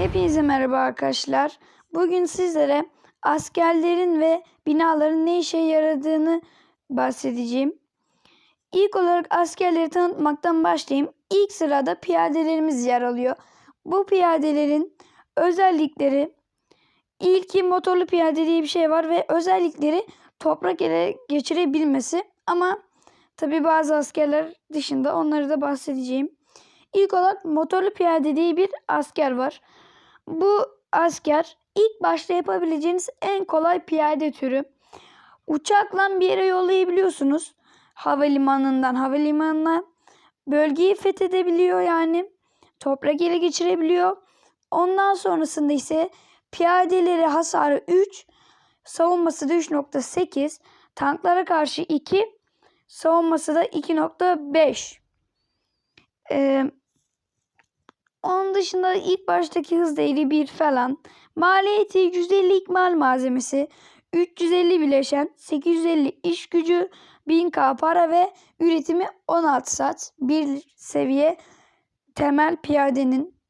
Hepinize merhaba arkadaşlar. Bugün sizlere askerlerin ve binaların ne işe yaradığını bahsedeceğim. İlk olarak askerleri tanıtmaktan başlayayım. İlk sırada piyadelerimiz yer alıyor. Bu piyadelerin özellikleri ilki motorlu piyade diye bir şey var ve özellikleri toprak ele geçirebilmesi ama tabi bazı askerler dışında onları da bahsedeceğim. İlk olarak motorlu piyade diye bir asker var. Bu asker ilk başta yapabileceğiniz en kolay piyade türü. Uçakla bir yere yollayabiliyorsunuz. Havalimanından havalimanına bölgeyi fethedebiliyor yani. Toprak ele geçirebiliyor. Ondan sonrasında ise piyadeleri hasarı 3, savunması da 3.8, tanklara karşı 2, savunması da 2.5. Ee, onun dışında ilk baştaki hız değeri 1 falan. Maliyeti 150 ikmal malzemesi, 350 bileşen, 850 iş gücü, 1000k para ve üretimi 16 saat. Bir seviye temel piyadenin.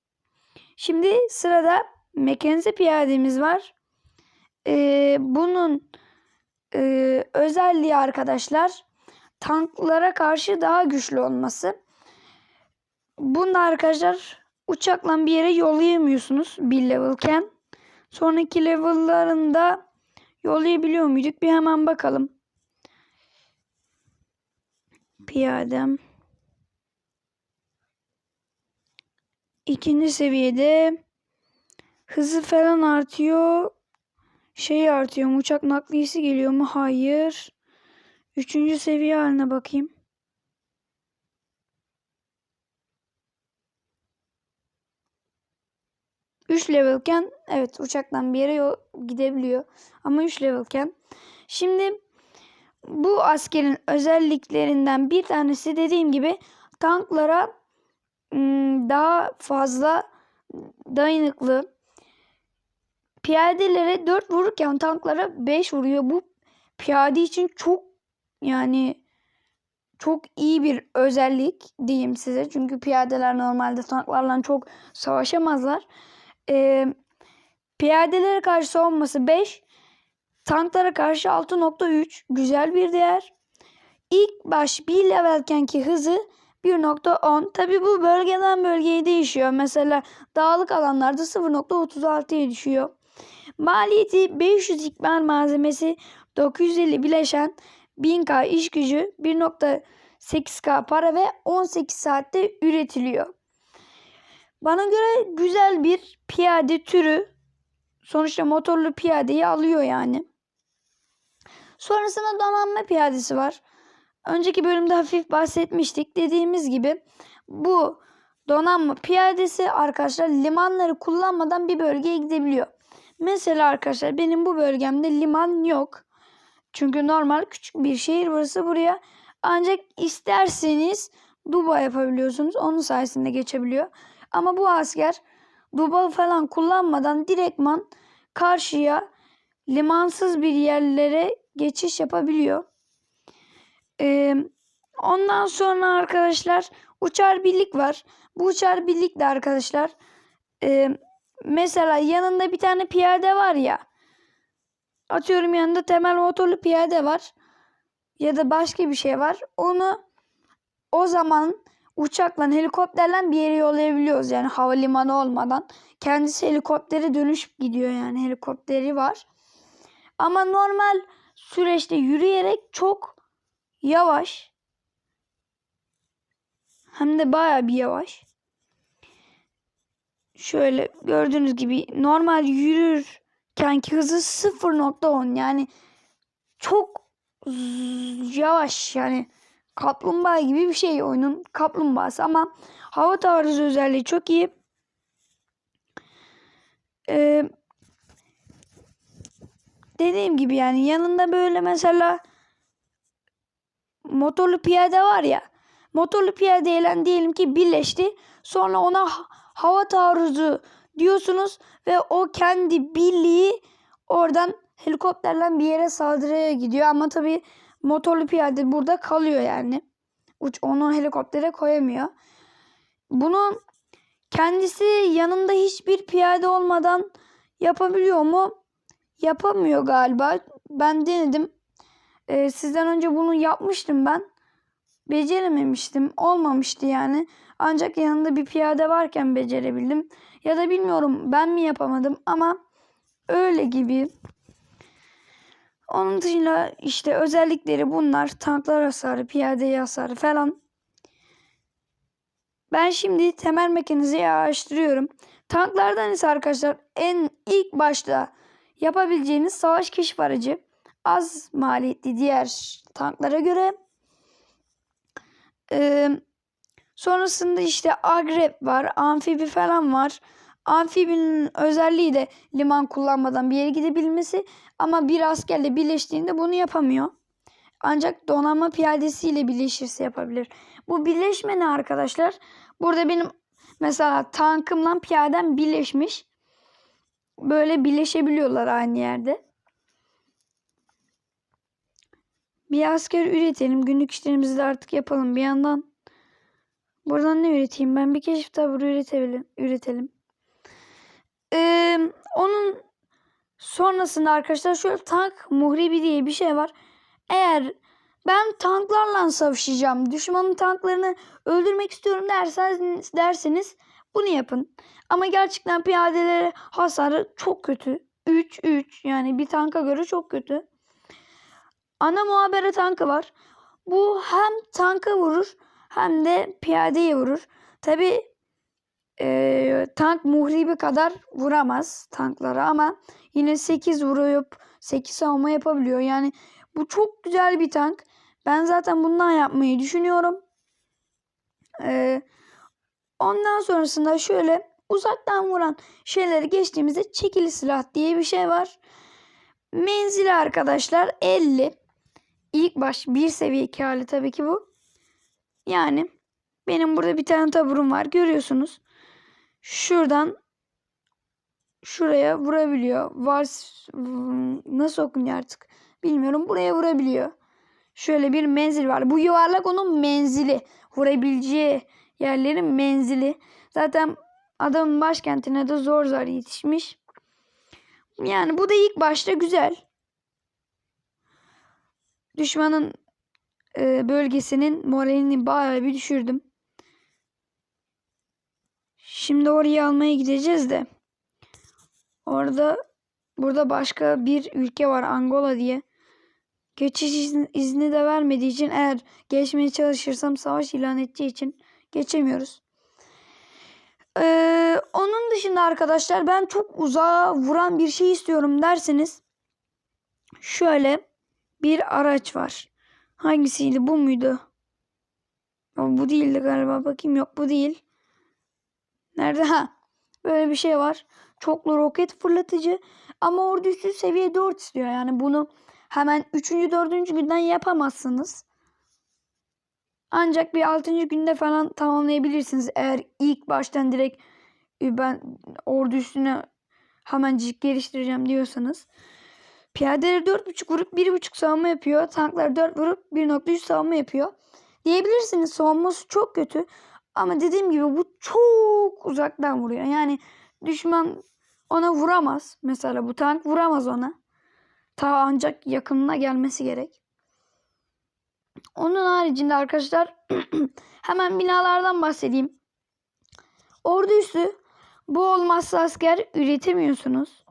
Şimdi sırada mekanize piyademiz var. Ee, bunun e, özelliği arkadaşlar tanklara karşı daha güçlü olması. Bunu arkadaşlar uçakla bir yere yollayamıyorsunuz bir levelken. Sonraki level'larında yollayabiliyor muyduk? Bir hemen bakalım. Piyadem. İkinci seviyede hızı falan artıyor. Şey artıyor mu? Uçak nakliyesi geliyor mu? Hayır. Üçüncü seviye haline bakayım. Üç levelken evet uçaktan bir yere gidebiliyor. Ama 3 levelken. Şimdi bu askerin özelliklerinden bir tanesi dediğim gibi tanklara daha fazla dayanıklı. Piyadelere 4 vururken tanklara 5 vuruyor. Bu piyade için çok yani çok iyi bir özellik diyeyim size. Çünkü piyadeler normalde tanklarla çok savaşamazlar. Ee, piyadelere karşı savunması 5. Tanklara karşı 6.3. Güzel bir değer. İlk baş bir levelkenki hızı 1.10. Tabi bu bölgeden bölgeye değişiyor. Mesela dağlık alanlarda 0.36'ya düşüyor. Maliyeti 500 ikmal malzemesi 950 bileşen 1000k iş gücü 1.8k para ve 18 saatte üretiliyor. Bana göre güzel bir piyade türü. Sonuçta motorlu piyadeyi alıyor yani. Sonrasında donanma piyadesi var. Önceki bölümde hafif bahsetmiştik. Dediğimiz gibi bu donanma piyadesi arkadaşlar limanları kullanmadan bir bölgeye gidebiliyor. Mesela arkadaşlar benim bu bölgemde liman yok. Çünkü normal küçük bir şehir burası buraya. Ancak isterseniz duba yapabiliyorsunuz. Onun sayesinde geçebiliyor. Ama bu asker duba falan kullanmadan direktman karşıya limansız bir yerlere geçiş yapabiliyor. Ee, ondan sonra arkadaşlar uçar birlik var. Bu uçar birlik de arkadaşlar e, mesela yanında bir tane piyade var ya atıyorum yanında temel motorlu piyade var ya da başka bir şey var. Onu o zaman uçakla helikopterle bir yere yollayabiliyoruz yani havalimanı olmadan. Kendisi helikoptere dönüşüp gidiyor yani helikopteri var. Ama normal süreçte yürüyerek çok yavaş. Hem de baya bir yavaş. Şöyle gördüğünüz gibi normal yürürkenki hızı 0.10 yani çok yavaş yani kaplumbağa gibi bir şey oyunun kaplumbağası ama hava taarruzu özelliği çok iyi. Ee, dediğim gibi yani yanında böyle mesela motorlu piyade var ya. Motorlu piyadeyle diyelim ki birleşti. Sonra ona hava taarruzu diyorsunuz ve o kendi birliği oradan helikopterle bir yere saldırıya gidiyor. Ama tabii motorlu piyade burada kalıyor yani. Uç onu helikoptere koyamıyor. Bunun kendisi yanında hiçbir piyade olmadan yapabiliyor mu? Yapamıyor galiba. Ben denedim. Ee, sizden önce bunu yapmıştım ben. Becerememiştim. Olmamıştı yani. Ancak yanında bir piyade varken becerebildim. Ya da bilmiyorum ben mi yapamadım ama öyle gibi. Onun dışında işte özellikleri bunlar. Tanklar hasarı, piyade hasarı falan. Ben şimdi temel mekanizeyi araştırıyorum. Tanklardan ise arkadaşlar en ilk başta yapabileceğiniz savaş keşif aracı az maliyetli diğer tanklara göre. Ee, sonrasında işte agrep var, amfibi falan var. Amfibinin özelliği de liman kullanmadan bir yere gidebilmesi ama bir askerle birleştiğinde bunu yapamıyor. Ancak donanma piyadesiyle birleşirse yapabilir. Bu birleşme ne arkadaşlar? Burada benim mesela tankımla piyadem birleşmiş. Böyle birleşebiliyorlar aynı yerde. Bir asker üretelim. Günlük işlerimizi de artık yapalım bir yandan. Buradan ne üreteyim? Ben bir keşif taburu üretebilirim, üretelim. Ee, onun sonrasında arkadaşlar şöyle tank muhribi diye bir şey var. Eğer ben tanklarla savaşacağım, düşmanın tanklarını öldürmek istiyorum derseniz, derseniz bunu yapın. Ama gerçekten piyadelere hasarı çok kötü. 3-3 yani bir tanka göre çok kötü. Ana muhabere tankı var. Bu hem tanka vurur hem de piyadeye vurur. Tabi e, tank muhribi kadar vuramaz tanklara ama yine 8 vurup 8 savunma yapabiliyor. Yani bu çok güzel bir tank. Ben zaten bundan yapmayı düşünüyorum. Ee, ondan sonrasında şöyle uzaktan vuran şeyleri geçtiğimizde çekili silah diye bir şey var. Menzili arkadaşlar 50. İlk baş bir seviye iki hali tabii ki bu. Yani benim burada bir tane taburum var görüyorsunuz. Şuradan şuraya vurabiliyor. Var nasıl okunuyor artık bilmiyorum. Buraya vurabiliyor. Şöyle bir menzil var. Bu yuvarlak onun menzili. Vurabileceği yerlerin menzili. Zaten adamın başkentine de zor zor yetişmiş. Yani bu da ilk başta güzel. Düşmanın e, bölgesinin moralini bayağı bir düşürdüm. Şimdi oraya almaya gideceğiz de. Orada burada başka bir ülke var Angola diye. Geçiş izni, de vermediği için eğer geçmeye çalışırsam savaş ilan edeceği için geçemiyoruz. Ee, onun dışında arkadaşlar ben çok uzağa vuran bir şey istiyorum derseniz şöyle bir araç var. Hangisiydi? Bu muydu? Bu değildi galiba. Bakayım yok bu değil. Nerede? Ha. Böyle bir şey var. Çoklu roket fırlatıcı ama ordu üstü seviye 4 istiyor. Yani bunu hemen 3. 4. günden yapamazsınız. Ancak bir 6. günde falan tamamlayabilirsiniz. Eğer ilk baştan direkt ben ordu üstüne hemencik geliştireceğim diyorsanız. Piyadeler 4.5 vurup 1.5 savunma yapıyor. Tanklar 4 vurup 1.3 savunma yapıyor. Diyebilirsiniz savunması çok kötü. Ama dediğim gibi bu çok uzaktan vuruyor. Yani düşman ona vuramaz. Mesela bu tank vuramaz ona. Ta ancak yakınına gelmesi gerek. Onun haricinde arkadaşlar hemen binalardan bahsedeyim. Ordu üssü bu olmazsa asker üretemiyorsunuz.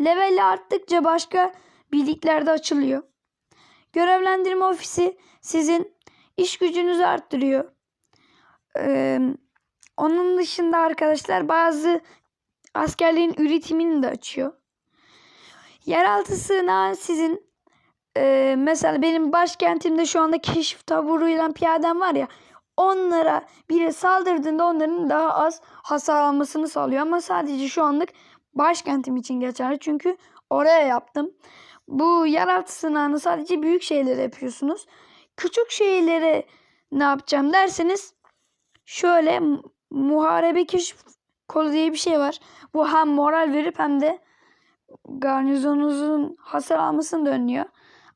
Level arttıkça başka birliklerde açılıyor. Görevlendirme ofisi sizin iş gücünüzü arttırıyor. Ee, onun dışında arkadaşlar bazı askerlerin üretimini de açıyor. Yeraltı sığınağı sizin e, mesela benim başkentimde şu anda keşif taburuyla piyadem var ya onlara biri saldırdığında onların daha az hasar almasını sağlıyor ama sadece şu anlık başkentim için geçerli çünkü oraya yaptım. Bu yeraltı sığınağını sadece büyük şeylere yapıyorsunuz. Küçük şeylere ne yapacağım derseniz şöyle muharebe keşif kolu diye bir şey var. Bu hem moral verip hem de garnizonunuzun hasar almasını da önlüyor.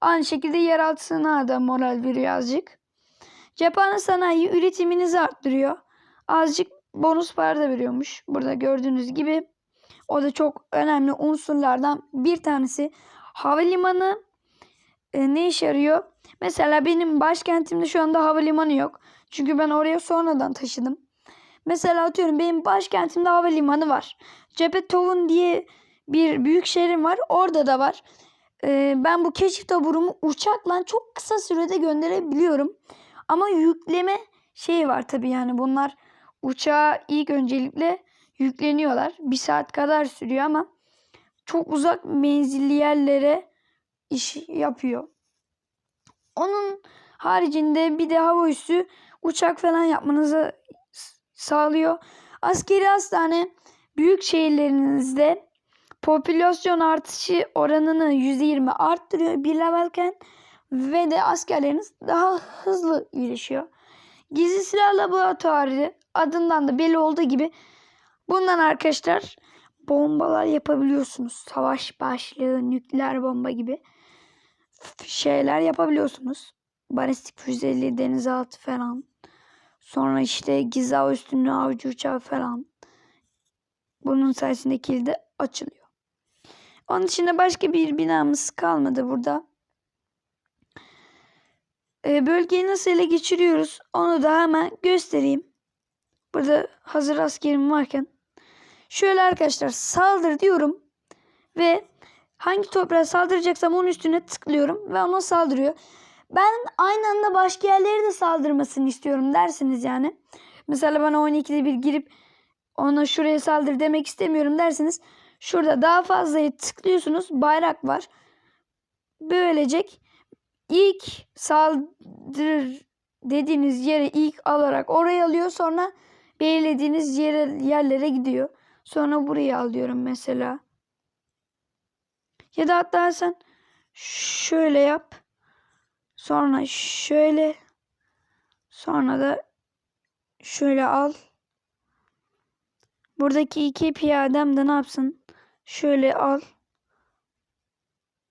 Aynı şekilde yeraltı sığınağı da moral veriyor azıcık. Cephane sanayi üretiminizi arttırıyor. Azıcık bonus para da veriyormuş. Burada gördüğünüz gibi. O da çok önemli unsurlardan bir tanesi. Havalimanı e, ne işe yarıyor? Mesela benim başkentimde şu anda havalimanı yok. Çünkü ben oraya sonradan taşıdım. Mesela atıyorum benim başkentimde havalimanı var. Cephetov'un diye bir büyük şehrim var. Orada da var. Ee, ben bu keşif taburumu uçakla çok kısa sürede gönderebiliyorum. Ama yükleme şeyi var tabii yani bunlar uçağa ilk öncelikle yükleniyorlar. Bir saat kadar sürüyor ama çok uzak menzilli yerlere iş yapıyor. Onun haricinde bir de hava üssü uçak falan yapmanızı sağlıyor. Askeri hastane büyük şehirlerinizde popülasyon artışı oranını %20 arttırıyor bir levelken ve de askerleriniz daha hızlı iyileşiyor. Gizli silah laboratuvarı adından da belli olduğu gibi bundan arkadaşlar bombalar yapabiliyorsunuz. Savaş başlığı, nükleer bomba gibi şeyler yapabiliyorsunuz. Balistik füzeli denizaltı falan. Sonra işte hava üstünlüğü avcı uçağı falan. Bunun sayesinde kilidi açılıyor. Onun dışında başka bir binamız kalmadı burada. Ee, bölgeyi nasıl ele geçiriyoruz onu da hemen göstereyim. Burada hazır askerim varken. Şöyle arkadaşlar saldır diyorum. Ve hangi toprağa saldıracaksam onun üstüne tıklıyorum ve ona saldırıyor. Ben aynı anda başka yerlere de saldırmasını istiyorum dersiniz yani. Mesela bana 12'de bir girip ona şuraya saldır demek istemiyorum derseniz şurada daha fazlayı tıklıyorsunuz. Bayrak var. Böylecek ilk saldır dediğiniz yere ilk alarak oraya alıyor. Sonra belirlediğiniz yere, yerlere gidiyor. Sonra burayı alıyorum mesela. Ya da hatta sen şöyle yap. Sonra şöyle. Sonra da şöyle al. Buradaki iki piyadem de ne yapsın? Şöyle al.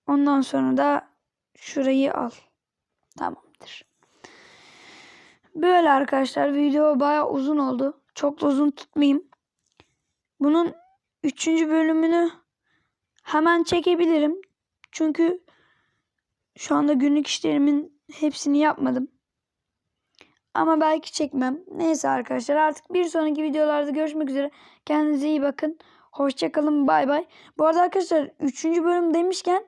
Ondan sonra da şurayı al. Tamamdır. Böyle arkadaşlar video baya uzun oldu. Çok da uzun tutmayayım. Bunun üçüncü bölümünü hemen çekebilirim. Çünkü şu anda günlük işlerimin hepsini yapmadım. Ama belki çekmem. Neyse arkadaşlar artık bir sonraki videolarda görüşmek üzere. Kendinize iyi bakın. Hoşçakalın. Bay bay. Bu arada arkadaşlar 3. bölüm demişken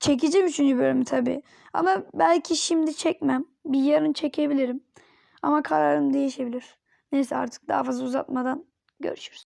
çekeceğim 3. bölümü tabii. Ama belki şimdi çekmem. Bir yarın çekebilirim. Ama kararım değişebilir. Neyse artık daha fazla uzatmadan görüşürüz.